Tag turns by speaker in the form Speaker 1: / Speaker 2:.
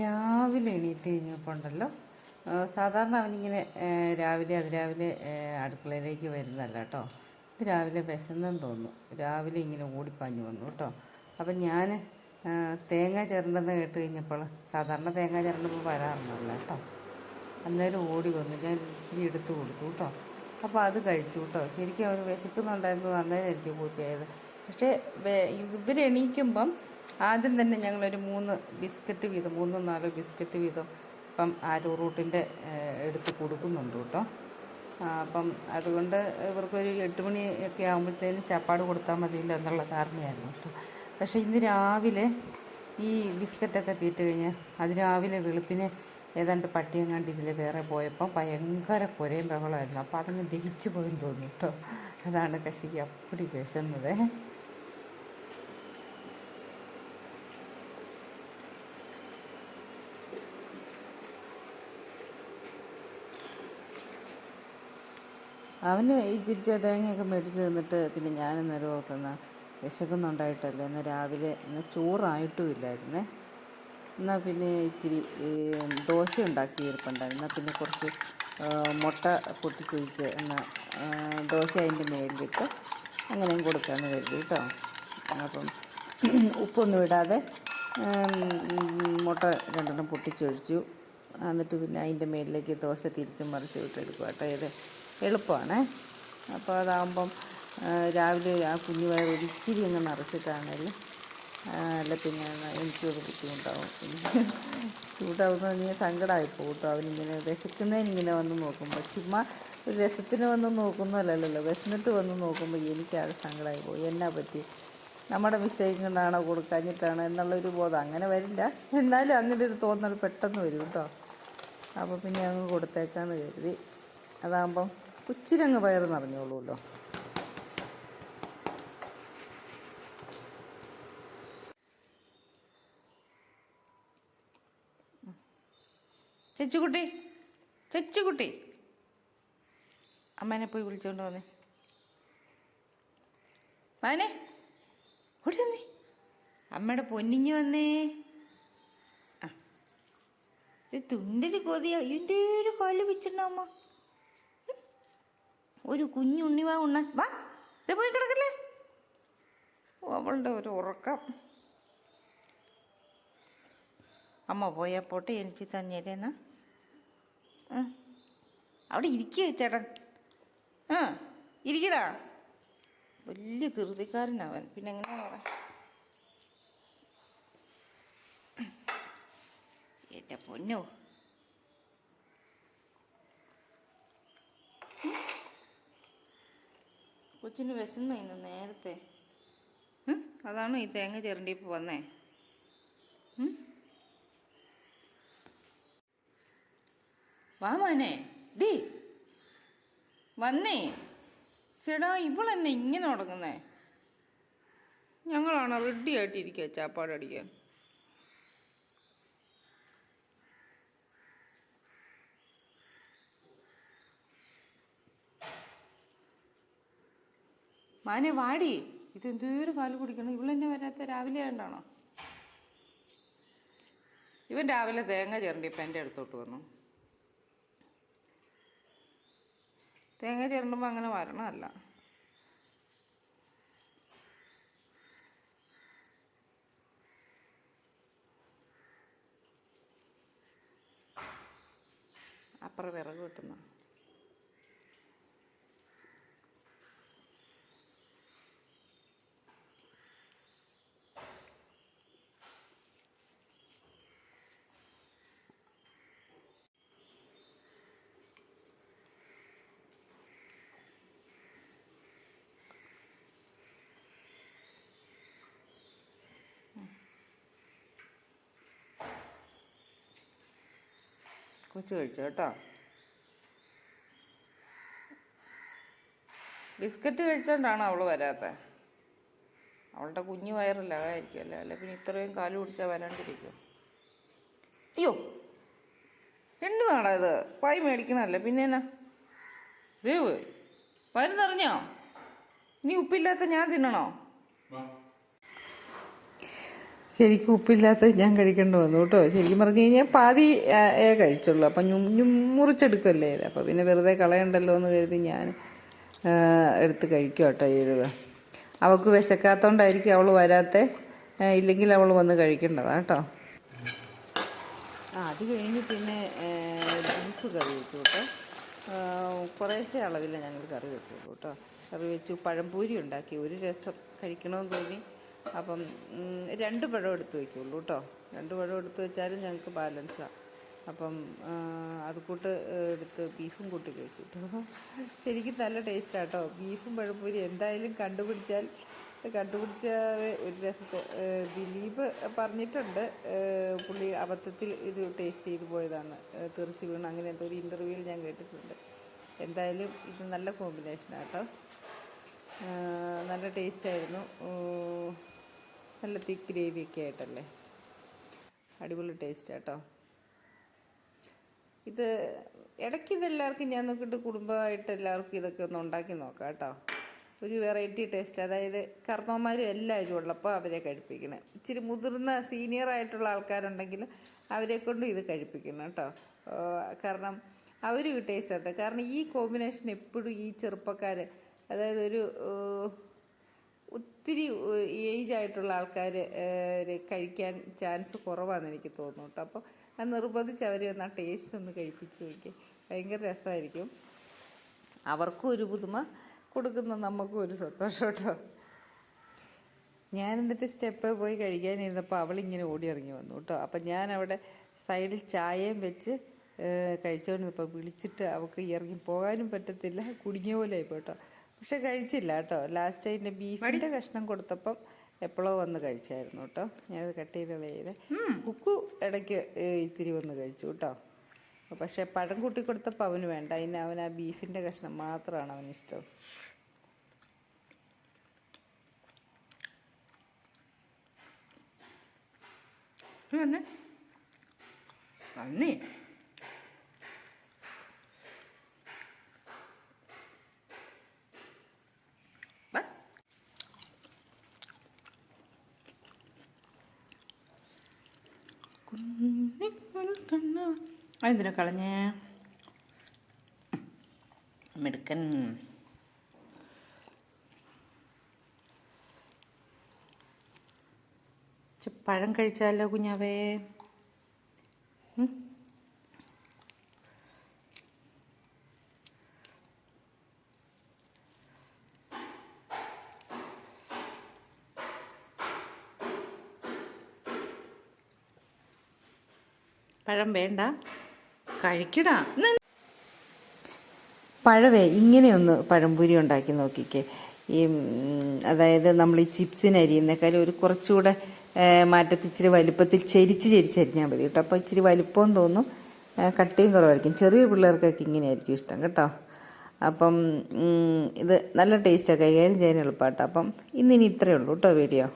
Speaker 1: രാവിലെ എണീറ്റ് കഴിഞ്ഞപ്പോൾ ഉണ്ടല്ലോ സാധാരണ അവനിങ്ങനെ രാവിലെ അതിരാവിലെ അടുക്കളയിലേക്ക് വരുന്നതല്ല കേട്ടോ. ഇത് രാവിലെ വിശന്നെന്ന് തോന്നുന്നു. രാവിലെ ഇങ്ങനെ ഓടിപ്പാഞ്ഞു വന്നു കേട്ടോ. അപ്പം ഞാൻ തേങ്ങ ചിരണ്ടെന്ന് കേട്ട് കഴിഞ്ഞപ്പോൾ സാധാരണ തേങ്ങ ചിരണ്ടുമ്പോൾ വരാറുണ്ടല്ലോ കേട്ടോ. അന്നേരം ഓടി വന്നു. ഞാൻ ഇത്തിരി എടുത്ത് കൊടുത്തു കേട്ടോ. അപ്പോൾ അത് കഴിച്ചു കേട്ടോ. ശരിക്കും അവർ വിശക്കുന്നുണ്ടായിരുന്നു. അന്നേരം എനിക്ക് പൂർത്തിയായത് പക്ഷേ ഇവരെണീക്കുമ്പം ആദ്യം തന്നെ ഞങ്ങളൊരു മൂന്ന് ബിസ്ക്കറ്റ് വീതം മൂന്നോ നാലോ ബിസ്ക്കറ്റ് വീതം ഇപ്പം ആരോ റൂട്ടിന്റെ എടുത്ത് കൊടുക്കുന്നുണ്ട് കേട്ടോ. അപ്പം അതുകൊണ്ട് ഇവർക്കൊരു എട്ട് മണിയൊക്കെ ആകുമ്പോഴത്തേന് ചാപ്പാട് കൊടുത്താൽ മതിയല്ലോ എന്നുള്ള ധാരണയായിരുന്നു കേട്ടോ. പക്ഷേ ഇന്ന് രാവിലെ ഈ ബിസ്ക്കറ്റൊക്കെ തീറ്റ് കഴിഞ്ഞ് അത് രാവിലെ വെളുപ്പിനെ ഏതാണ്ട് പട്ടിയെങ്ങാണ്ട് ഇതിൽ വേറെ പോയപ്പോൾ ഭയങ്കര പുരയും ബഹളമായിരുന്നു. അപ്പോൾ അതങ്ങ് ദഹിച്ചു പോയെന്ന് തോന്നി കേട്ടോ. അതാണ് കക്ഷിക്ക് അപ്പടി വിശന്നത്. അവന് ഈ ചിരിച്ച തേങ്ങയൊക്കെ മേടിച്ച് തിന്നിട്ട് പിന്നെ ഞാൻ നേരം ഓർത്തുന്ന വിശക്കുന്നുണ്ടായിട്ടല്ലേ. ഇന്ന് രാവിലെ ഇന്ന് ചോറായിട്ടും ഇല്ലായിരുന്നേ. എന്നാൽ പിന്നെ ഇത്തിരി ദോശ ഉണ്ടാക്കി ഇരിപ്പുണ്ടായിരുന്നു. എന്നാൽ പിന്നെ കുറച്ച് മുട്ട പൊട്ടിച്ച് വെച്ച് എന്നാൽ ദോശ അതിന്റെ മേലിലിട്ട് അങ്ങനെയും കൊടുക്കാമെന്ന് കരുതി കേട്ടോ. അപ്പം ഉപ്പൊന്നും ഇടാതെ മുട്ട രണ്ടെണ്ണം പൊട്ടിച്ചൊഴിച്ചു. എന്നിട്ട് പിന്നെ അതിന്റെ മേലിലേക്ക് ദോശ തിരിച്ചും മറിച്ച് വിട്ടെടുക്കുക കേട്ടോ ഇത് എളുപ്പമാണ്. അപ്പോൾ അതാകുമ്പം രാവിലെ ആ കുഞ്ഞു വയർ ഒരിച്ചിരി ഒന്ന് നിറച്ചിട്ടാണേലും ആ, അല്ല പിന്നെ എനിക്കൊരു ബുദ്ധിമുട്ടാവും. ചൂടാവുന്ന നീ സങ്കടമായി പോകും അവനിങ്ങനെ വിശക്കുന്നതിനിങ്ങനെ വന്ന് നോക്കുമ്പോൾ ചുമ്മാ ഒരു രസത്തിന് വന്ന് നോക്കുന്നതല്ലല്ലോ. വിശന്നിട്ട് വന്ന് നോക്കുമ്പോൾ എനിക്കത് സങ്കടമായി പോകും എന്നാ പറ്റി? നമ്മുടെ മിസ്റ്റേക്ക് കൊണ്ടാണോ കൊടുക്കാഞ്ഞിട്ടാണോ എന്നുള്ളൊരു ബോധം അങ്ങനെ വരില്ല. എന്നാലും അങ്ങനെ ഒരു തോന്നൽ പെട്ടെന്ന് വരും കേട്ടോ അപ്പോൾ പിന്നെ അങ്ങ് കൊടുത്തേക്കാന്ന് കരുതി. അതാകുമ്പം കുച്ചിരങ്ങ് പയർ നിറഞ്ഞോളൂല്ലോ. ചെച്ചുകുട്ടി ചെച്ചുകുട്ടി അമ്മേനെ പോയി വിളിച്ചോണ്ട് വന്നേ. മാനെ ഓടി വന്നേ. അമ്മയുടെ പൊന്നിഞ്ഞ് വന്നേ. ആ. ഒരു തുണ്ടിൽ കൊതിയ ഇതിന്റെ ഒരു കാൽ വെച്ചിട്ടുണ്ടാവുമ്മ ഒരു കുഞ്ഞുണ്ണി വാ ഉണ്ണ വാ. ഇത് പോയി കിടക്കല്ലേ. അവളുടെ ഒരു ഉറക്കം. അമ്മ പോയാൽ പോട്ടെ എനിക്ക് ആ. അവിടെ ഇരിക്കുക ചേട്ടൻ. ആ ഇരിക്കടാ. വലിയ ധൃതിക്കാരനവൻ. പിന്നെ എങ്ങനെയാ പറയാ എന്റെ പൊന്നോ. കൊച്ചിന് വിശന്നു നേരത്തെ? അതാണോ ഈ തേങ്ങ ചിരണ്ടിയപ്പോൾ വന്നേ? വാ മോനെ ഡി. വന്നേ. ചേടാ ഇവളെന്നെ ഇങ്ങനെ തുടങ്ങുന്നേ ഞങ്ങളാണ് റെഡി ആയിട്ടിരിക്കുക ചാപ്പാട് മാനെ വാടി. ഇത് എന്തോരം കാൽ കുടിക്കണം ഇവളെന്നെ വരാത്ത രാവിലെ ആയതുകൊണ്ടാണോ ഇവൻ രാവിലെ തേങ്ങ ചിരണ്ടിയപ്പോൾ എന്റെ അടുത്തോട്ട് വന്നു. തേങ്ങ ചിരണ്ടുമ്പോൾ അങ്ങനെ വരണമല്ല അപ്പുറം വിറക് കിട്ടുന്ന കൊച്ചു കഴിച്ചു കേട്ടോ? ബിസ്ക്കറ്റ് കഴിച്ചോണ്ടാണ് അവൾ വരാത്തത് അവളുടെ കുഞ്ഞു വയറില്ല അതായിരിക്കുമല്ലേ അല്ലെ പിന്നെ ഇത്രയും കാലു പിടിച്ചാൽ വരാണ്ടിരിക്കും. അയ്യോ എന്ത് നാടാ ഇത്? പായ് മേടിക്കണല്ലേ പിന്നെ എന്നാ? ദേവ് വരുന്നറിഞ്ഞോ നീ ഉപ്പില്ലാത്ത ഞാൻ തിന്നണോ? ശരിക്കും ഉപ്പില്ലാത്ത ഞാൻ കഴിക്കേണ്ടി വന്നു കേട്ടോ. ശരിക്കും പറഞ്ഞു കഴിഞ്ഞാൽ പാതി ഏ കഴിച്ചുള്ളൂ. അപ്പം ഞും മുറിച്ചെടുക്കുമല്ലേ ഇത്. അപ്പോൾ പിന്നെ വെറുതെ കളയണ്ടല്ലോ എന്ന് കരുതി ഞാൻ എടുത്ത് കഴിക്കും കേട്ടോ ചെയ്തത്. അവൾക്ക് വിശക്കാത്തോണ്ടായിരിക്കും അവൾ വരാത്ത. ഇല്ലെങ്കിൽ അവൾ വന്ന് കഴിക്കേണ്ടതാ കേട്ടോ. ആ അത് കഴിഞ്ഞ് പിന്നെ ബീഫ് കറി വെച്ചു കേട്ടോ. കുറേശ്ശെ അളവില്ല ഞങ്ങൾ കറി വെച്ചുള്ളൂ കേട്ടോ. കറി വെച്ചു പഴംപൂരി ഉണ്ടാക്കി. ഒരു രസം കഴിക്കണമെന്ന് തോന്നി. അപ്പം രണ്ട് പഴം എടുത്ത് വയ്ക്കുള്ളൂ കേട്ടോ രണ്ട് പഴം എടുത്ത് വെച്ചാലും ഞങ്ങൾക്ക് ബാലൻസാണ് അപ്പം അത് കൂട്ട് എടുത്ത് ബീഫും കൂട്ടി കഴിച്ചു കേട്ടോ ശരിക്കും നല്ല ടേസ്റ്റാണ് കേട്ടോ ബീഫും പഴംപൂരി എന്തായാലും കണ്ടുപിടിച്ചാൽ കണ്ടുപിടിച്ച ഒരു രസത്തെ ദിലീപ് പറഞ്ഞിട്ടുണ്ട് പുള്ളി അബദ്ധത്തിൽ ഇത് ടേസ്റ്റ് ചെയ്തു പോയതാണ് തെറിച്ച് വീണ് അങ്ങനെ എന്തോ ഒരു ഇന്റർവ്യൂവിൽ ഞാൻ കേട്ടിട്ടുണ്ട്. എന്തായാലും ഇത് നല്ല കോമ്പിനേഷനാണ് കേട്ടോ നല്ല ടേസ്റ്റായിരുന്നു നല്ല തിക്ക് ഗ്രേവിയൊക്കെ ആയിട്ടല്ലേ? അടിപൊളി ടേസ്റ്റ് കേട്ടോ ഇത് ഇടയ്ക്ക് ഇതെല്ലാവർക്കും ഞാൻ നോക്കിയിട്ട് കുടുംബമായിട്ട് എല്ലാവർക്കും ഇതൊക്കെ ഒന്ന് ഉണ്ടാക്കി നോക്കാം കേട്ടോ. ഒരു വെറൈറ്റി ടേസ്റ്റ് അതായത് കർണവന്മാരും എല്ലാവരും ഉള്ളപ്പോൾ അവരെ കഴിപ്പിക്കണം. ഇച്ചിരി മുതിർന്ന സീനിയർ ആയിട്ടുള്ള ആൾക്കാരുണ്ടെങ്കിൽ അവരെ കൊണ്ടും ഇത് കഴിപ്പിക്കണം കേട്ടോ. കാരണം അവരും ഈ ടേസ്റ്റ് ആട്ടെ കാരണം ഈ കോമ്പിനേഷൻ എപ്പോഴും ഈ ചെറുപ്പക്കാർ അതായത് ഒരു ഒത്തിരി ഏജ് ആയിട്ടുള്ള ആൾക്കാർ കഴിക്കാൻ ചാൻസ് കുറവാണെന്ന് എനിക്ക് തോന്നുന്നു കേട്ടോ. അപ്പോൾ അത് നിർബന്ധിച്ച് അവർ ഒന്ന് ആ ടേസ്റ്റ് ഒന്ന് കഴിപ്പിച്ച് നോക്കി. ഭയങ്കര രസമായിരിക്കും അവർക്കും ഒരു പുതുമ കൊടുക്കുന്ന നമുക്കും ഒരു സന്തോഷം കേട്ടോ. ഞാൻ എന്നിട്ട് സ്റ്റെപ്പ് പോയി കഴിക്കാനിരുന്നപ്പോൾ അവളിങ്ങനെ ഓടി ഇറങ്ങി വന്നു കേട്ടോ. അപ്പം ഞാൻ അവിടെ സൈഡിൽ ചായയും വെച്ച് കഴിച്ചുകൊണ്ടിരുന്നപ്പോൾ വിളിച്ചിട്ട് അവൾക്ക് ഇറങ്ങി പോകാനും പറ്റത്തില്ല. കുടുങ്ങിയ പോലെ ആയിപ്പോ കേട്ടോ. പക്ഷെ കഴിച്ചില്ല കേട്ടോ. ലാസ്റ്റ് അതിന്റെ ബീഫിന്റെ കഷ്ണം കൊടുത്തപ്പം എപ്പോഴോ വന്ന് കഴിച്ചായിരുന്നു കേട്ടോ. ഞാനത് കട്ട് ചെയ്ത് കളയത് കുക്കു ഇടയ്ക്ക് ഇത്തിരി വന്ന് കഴിച്ചു കേട്ടോ. പക്ഷെ പഴം കൂട്ടി കൊടുത്തപ്പോൾ അവന് വേണ്ട. അതിന് അവൻ ആ ബീഫിന്റെ കഷ്ണം മാത്രമാണ് അവന് ഇഷ്ടം.
Speaker 2: വന്നേ. വന്നേ വാ. കുഞ്ഞിക്കൊരു കണ്ണ്. ആ, എന്തിനാ കളഞ്ഞേ? മിടുക്കൻ.
Speaker 1: പഴം കഴിച്ചാലോ കുഞ്ഞാവേ?
Speaker 2: പഴം വേണ്ട. കഴിക്കടാ.
Speaker 1: പഴവേ ഇങ്ങനെയൊന്ന് പഴംപൊരി ഉണ്ടാക്കി നോക്കിക്കേ. ഈ അതായത് നമ്മൾ ഈ ചിപ്സിന് അരിയുന്നേക്കാൾ ഒരു കുറച്ചുകൂടെ മാറ്റത്തിൽ ഇച്ചിരി വലുപ്പത്തിൽ ചെരിച്ച് ചെരിച്ച് അരിഞ്ഞാൽ മതി കേട്ടോ. അപ്പോൾ ഇച്ചിരി വലുപ്പം തോന്നും കട്ടിയും കുറവായിരിക്കും. ചെറിയ പിള്ളേർക്കൊക്കെ ഇങ്ങനെയായിരിക്കും ഇഷ്ടം കേട്ടോ. അപ്പം ഇത് നല്ല ടേസ്റ്റാണ് കൈകാര്യം ചെയ്യാൻ എളുപ്പമാട്ടോ അപ്പം ഇന്നിനി ഇത്രയേ ഉള്ളൂ കേട്ടോ വീഡിയോ.